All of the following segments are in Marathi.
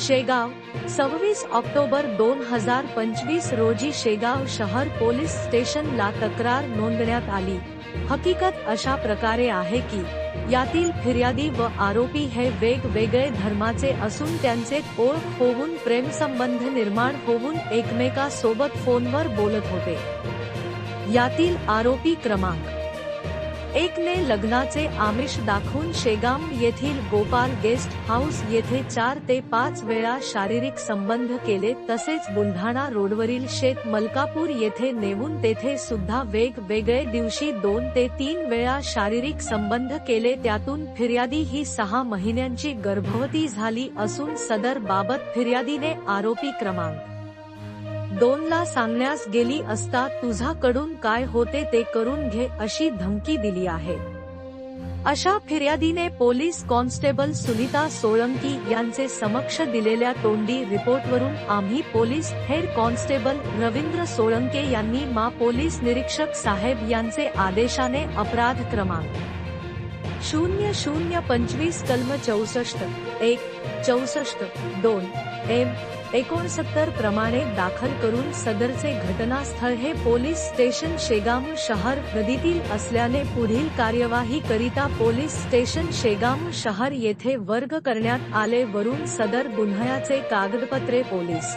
शेगाव, सव्वीस ऑक्टोबर दोन हज़ार पंचवीस रोजी शेगाव शहर पोलीस स्टेशनला तक्रार नोंदण्यात आली. हकीकत अशा प्रकारे आहे की, यातील फिर्यादी व आरोपी हे वेगवेगळे धर्माचे असून त्यांचे ओळख होऊन प्रेमसंबंध निर्माण होऊन एकमेकासोबत फोनवर बोलत होते. यातील आरोपी क्रमांक एकने लग्नाचे आमिष दाखवून शेगाम येथील गोपाल गेस्ट हाऊस येथे चार ते पाच वेळा शारीरिक संबंध केले तसेच बुलढाणा रोडवरील शेत मलकापूर येथे नेऊन तेथे सुद्धा वेगवेगळे दिवशी दोन ते तीन वेळा शारीरिक संबंध केले त्यातून फिर्यादी ही सहा महिन्यांची गर्भवती झाली असून सदर बाबत फिर्यादीने आरोपी क्रमांक दोनला सांगण्यास गेली असता तुझाकडून काय होते ते करून घे अशी धमकी दिली आहे. अशा फिर्यादीने पोलीस कॉन्स्टेबल सुनीता सोळंकी यांचे समक्ष दिलेल्या तोंडी रिपोर्टवरून आम्ही police head constable Ravindra Solanke यांनी मा पोलीस निरीक्षक साहेब यांचे आदेशाने अपराध क्रमांक शून्य शून्य पंचवीस कलम चौसष्ट एक चौसष्ट दोन एम एकोणसत्तर प्रमाणे दाखल करून सदरचे घटनास्थळ हे पोलीस स्टेशन शेगाम शहर नदीतील असल्याने पुढील कार्यवाही करिता पोलीस स्टेशन शेगाम शहर येथे वर्ग करण्यात आले वरून सदर गुन्ह्याचे कागदपत्रे पोलीस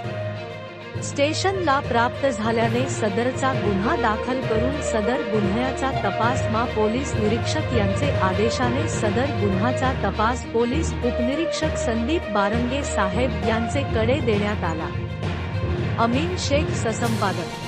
स्टेशनला प्राप्त झाल्याने सदरचा गुन्हा दाखल करून सदर गुन्ह्याचा तपास मा पोलीस निरीक्षक यांचे आदेशाने सदर गुन्हाचा तपास पोलीस उपनिरीक्षक संदीप बारंगे साहेब यांचे कडे देण्यात आला. अमीन शेख ससंपादक